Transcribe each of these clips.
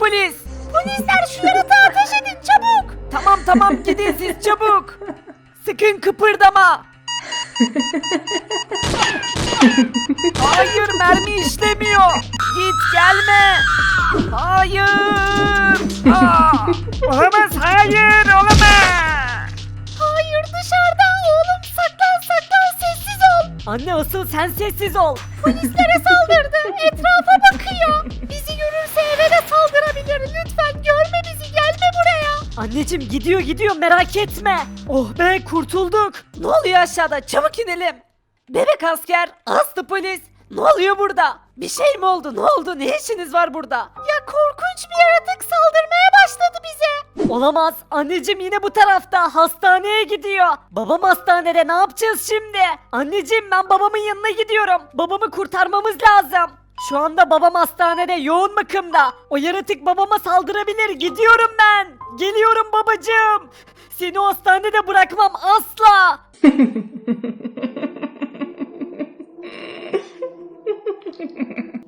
polis. Polisler şu yaratığa ateş edin çabuk. Tamam tamam gidin siz çabuk. Sakın kıpırdama. Hayır mermi işlemiyor. Git gelme. Hayır. Aa, olamaz hayır olamaz. Hayır dışarıda oğlum saklan saklan sessiz ol. Anne asıl sen sessiz ol. Polislere saldırdı. Etrafa bakıyor. Bizi görürse eve de saldırabilir. Lütfen görme bizi gelme buraya. Anneciğim gidiyor gidiyor merak etme. Oh be kurtulduk. Ne oluyor aşağıda çabuk inelim. Bebek asker, aslı polis. Ne oluyor burada? Bir şey mi oldu? Ne oldu? Ne işiniz var burada? Ya korkunç bir yaratık saldırmaya başladı bize. Olamaz. Anneciğim yine bu tarafta. Hastaneye gidiyor. Babam hastanede. Ne yapacağız şimdi? Anneciğim ben babamın yanına gidiyorum. Babamı kurtarmamız lazım. Şu anda babam hastanede yoğun bakımda. O yaratık babama saldırabilir. Gidiyorum ben. Geliyorum babacığım. Seni o hastanede bırakmam asla.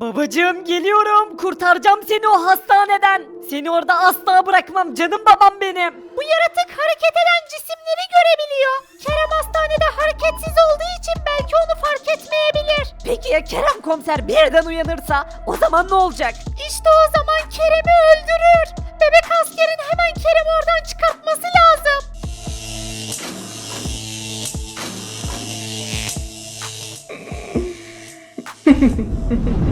Babacığım geliyorum. Kurtaracağım seni o hastaneden. Seni orada asla bırakmam canım babam benim. Bu yaratık hareket eden cisimleri görebiliyor. Kerem hastanede hareketsiz olduğu için belki onu fark etmeyebilir. Peki ya Kerem komiser birden uyanırsa o zaman ne olacak? İşte o zaman Kerem'i öldürür. Bebek askerin hemen Kerem'i oradan çıkartması lazım.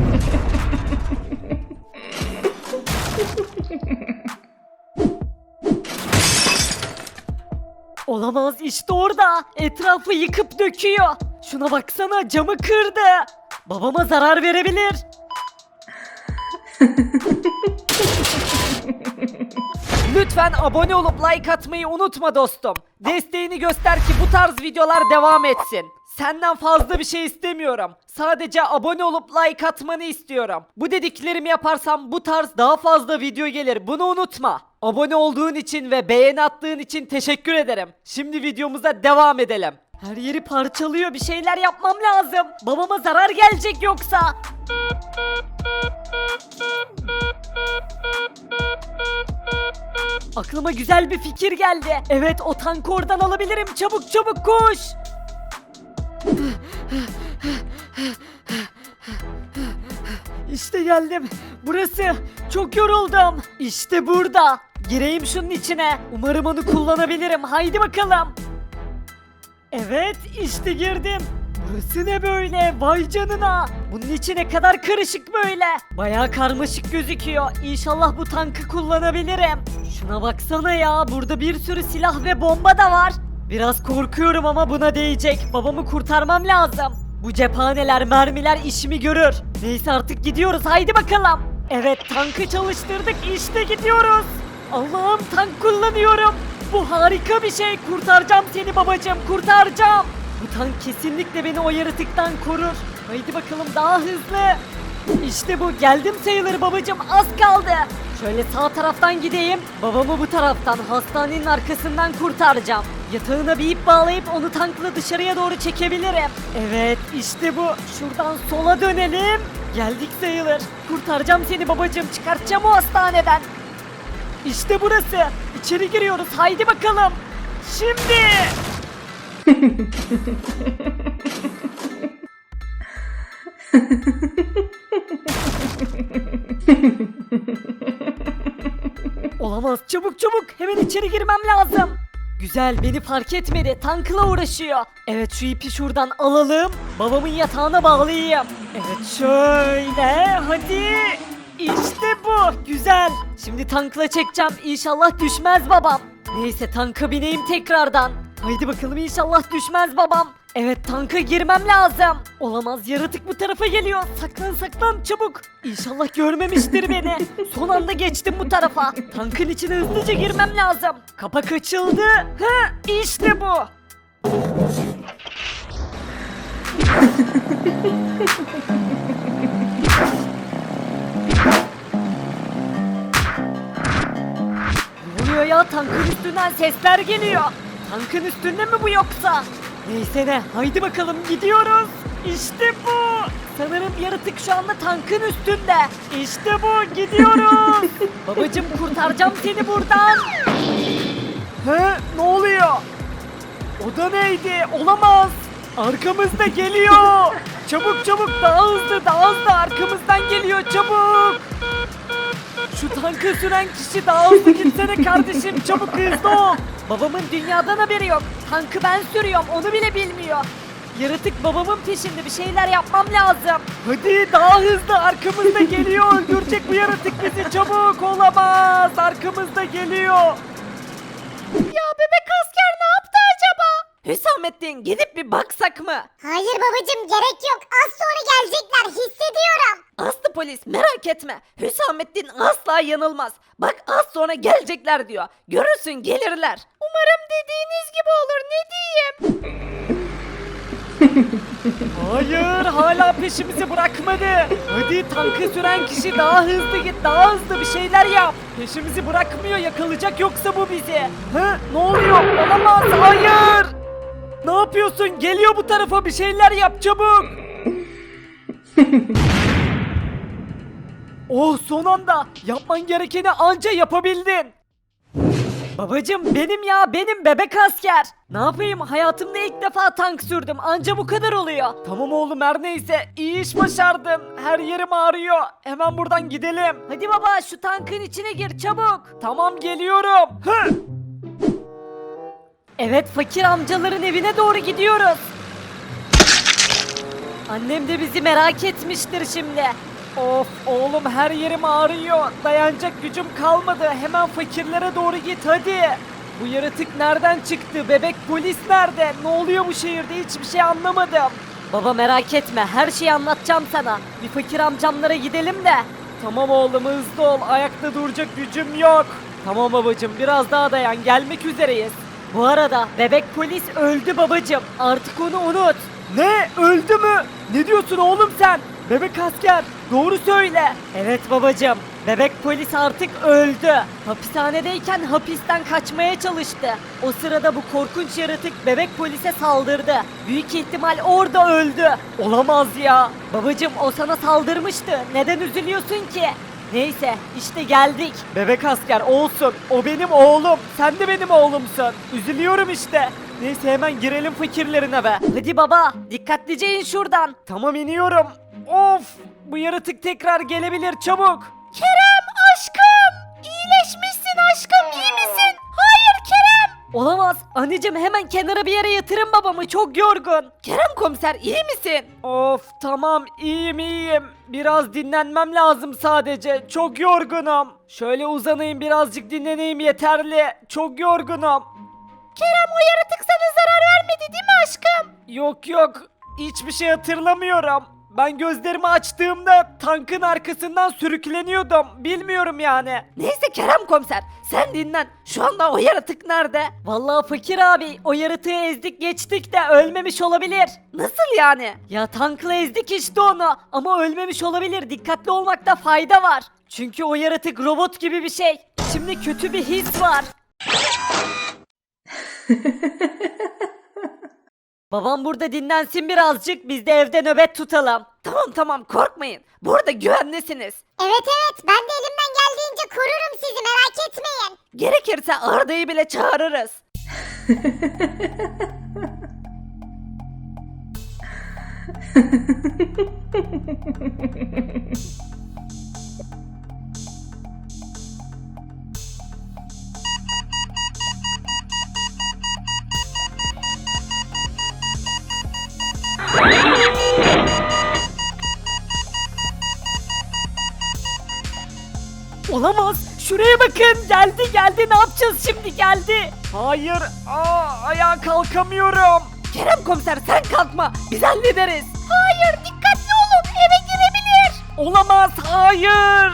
Olamaz işte orada. Etrafı yıkıp döküyor. Şuna baksana camı kırdı. Babama zarar verebilir. Lütfen abone olup like atmayı unutma dostum. Desteğini göster ki bu tarz videolar devam etsin. Senden fazla bir şey istemiyorum. Sadece abone olup like atmanı istiyorum. Bu dediklerimi yaparsam bu tarz daha fazla video gelir. Bunu unutma. Abone olduğun için ve beğeni attığın için teşekkür ederim. Şimdi videomuza devam edelim. Her yeri parçalıyor. Bir şeyler yapmam lazım. Babama zarar gelecek yoksa. Aklıma güzel bir fikir geldi. Evet o tankı oradan alabilirim. Çabuk çabuk koş. İşte geldim. Burası. Çok yoruldum. İşte burada. Gireyim şunun içine. Umarım onu kullanabilirim. Haydi bakalım. Evet işte girdim. Burası ne böyle? Vay canına. Bunun içi ne kadar karışık böyle. Bayağı karmaşık gözüküyor. İnşallah bu tankı kullanabilirim. Şuna baksana ya. Burada bir sürü silah ve bomba da var. Biraz korkuyorum ama buna değecek. Babamı kurtarmam lazım. Bu cephaneler, mermiler işimi görür. Neyse artık gidiyoruz. Haydi bakalım. Evet tankı çalıştırdık. İşte gidiyoruz. Allah'ım tank kullanıyorum. Bu harika bir şey. Kurtaracağım seni babacığım. Kurtaracağım. Bu tank kesinlikle beni o yaratıktan korur. Haydi bakalım daha hızlı. İşte bu geldim sayılır babacığım az kaldı. Şöyle sağ taraftan gideyim. Babamı bu taraftan hastanenin arkasından kurtaracağım. Yatağına bir ip bağlayıp onu tankla dışarıya doğru çekebilirim. Evet işte bu. Şuradan sola dönelim. Geldik sayılır. Kurtaracağım seni babacığım. Çıkartacağım o hastaneden. İşte burası. İçeri giriyoruz. Haydi bakalım. Şimdi. Olamaz. Çabuk çabuk. Hemen içeri girmem lazım. Güzel beni fark etmedi. Tankla uğraşıyor. Evet şu ipi şuradan alalım. Babamın yatağına bağlayayım. Evet şöyle. Hadi. İşte bu. Güzel. Şimdi tankla çekeceğim. İnşallah düşmez babam. Neyse tanka bineyim tekrardan. Haydi bakalım inşallah düşmez babam. Evet tanka girmem lazım. Olamaz yaratık bu tarafa geliyor. Saklan saklan çabuk. İnşallah görmemiştir beni. Son anda geçtim bu tarafa. Tankın içine hızlıca girmem lazım. Kapak açıldı. Ha işte bu. oluyor ya tankın üstünden sesler geliyor. Tankın üstünde mi bu yoksa? Neyse ne haydi bakalım gidiyoruz. İşte bu. Sanırım yaratık şu anda tankın üstünde. İşte bu gidiyoruz. Babacım kurtaracağım seni buradan. He ne oluyor? O da neydi? Olamaz. Arkamızda geliyor. Çabuk çabuk daha hızlı daha hızlı arkamızdan geliyor çabuk. Şu tankı süren kişi daha hızlı gitsene kardeşim çabuk hızlı ol. Babamın dünyadan haberi yok. Tankı ben sürüyorum onu bile bilmiyor. Yaratık babamın peşinde bir şeyler yapmam lazım. Hadi daha hızlı arkamızda geliyor öldürecek bu yaratık bizi çabuk olamaz arkamızda geliyor. Hüsamettin gidip bir baksak mı? Hayır babacım gerek yok. Az sonra gelecekler hissediyorum. Aslı polis merak etme. Hüsamettin asla yanılmaz. Bak az sonra gelecekler diyor. Görürsün gelirler. Umarım dediğiniz gibi olur ne diyeyim? Hayır hala peşimizi bırakmadı. Hadi tankı süren kişi daha hızlı git daha hızlı bir şeyler yap. Peşimizi bırakmıyor yakalayacak yoksa bu bizi. Hı ne oluyor olamaz hayır. Ne yapıyorsun geliyor bu tarafa bir şeyler yap çabuk. oh son anda yapman gerekeni anca yapabildin. Babacım benim ya benim bebek asker. Ne yapayım hayatımda ilk defa tank sürdüm anca bu kadar oluyor. Tamam oğlum her neyse iyi iş başardın. Her yerim ağrıyor. Hemen buradan gidelim. Hadi baba şu tankın içine gir çabuk. Tamam geliyorum. Hı. Evet fakir amcaların evine doğru gidiyoruz. Annem de bizi merak etmiştir şimdi. Of oğlum her yerim ağrıyor. Dayanacak gücüm kalmadı. Hemen fakirlere doğru git hadi. Bu yaratık nereden çıktı? Bebek polis nerede? Ne oluyor bu şehirde? Hiçbir şey anlamadım. Baba merak etme. Her şeyi anlatacağım sana. Bir fakir amcamlara gidelim de. Tamam oğlum hızlı ol. Ayakta duracak gücüm yok. Tamam babacım biraz daha dayan. Gelmek üzereyiz. Bu arada bebek polis öldü babacım. Artık onu unut. Ne? Öldü mü? Ne diyorsun oğlum sen? Bebek asker doğru söyle. Evet babacım. Bebek polis artık öldü. Hapishanedeyken hapisten kaçmaya çalıştı. O sırada bu korkunç yaratık bebek polise saldırdı. Büyük ihtimal orada öldü. Olamaz ya. Babacım o sana saldırmıştı. Neden üzülüyorsun ki? Neyse işte geldik. Bebek asker olsun. O benim oğlum. Sen de benim oğlumsun. Üzülüyorum işte. Neyse hemen girelim fakirlerin eve. Hadi baba dikkatlice in şuradan. Tamam iniyorum. Of bu yaratık tekrar gelebilir çabuk. Kerem aşkım! İyileşmişsin aşkım iyi! Olamaz. Anneciğim hemen kenara bir yere yatırın babamı çok yorgun. Kerem komiser iyi misin? Of tamam iyiyim iyiyim. Biraz dinlenmem lazım sadece. Çok yorgunum. Şöyle uzanayım birazcık dinleneyim yeterli. Çok yorgunum. Kerem o yaratık sana zarar vermedi değil mi aşkım? Yok yok hiçbir şey hatırlamıyorum. Ben gözlerimi açtığımda tankın arkasından sürükleniyordum. Bilmiyorum yani. Neyse Kerem komiser sen dinlen. Şu anda o yaratık nerede? Vallahi fakir abi o yaratığı ezdik geçtik de ölmemiş olabilir. Nasıl yani? Ya tankla ezdik işte onu ama ölmemiş olabilir. Dikkatli olmakta fayda var. Çünkü o yaratık robot gibi bir şey. Şimdi kötü bir his var. Babam burada dinlensin birazcık biz de evde nöbet tutalım. Tamam tamam korkmayın. Burada güvenlisiniz. Evet evet ben de elimden geldiğince korurum sizi merak etmeyin. Gerekirse Arda'yı bile çağırırız. Olamaz. Şuraya bakın. Geldi geldi. Ne yapacağız şimdi geldi. Hayır. Aa, ayağa kalkamıyorum. Kerem komiser sen kalkma. Biz hallederiz. Hayır dikkatli olun eve girebilir. Olamaz. Hayır.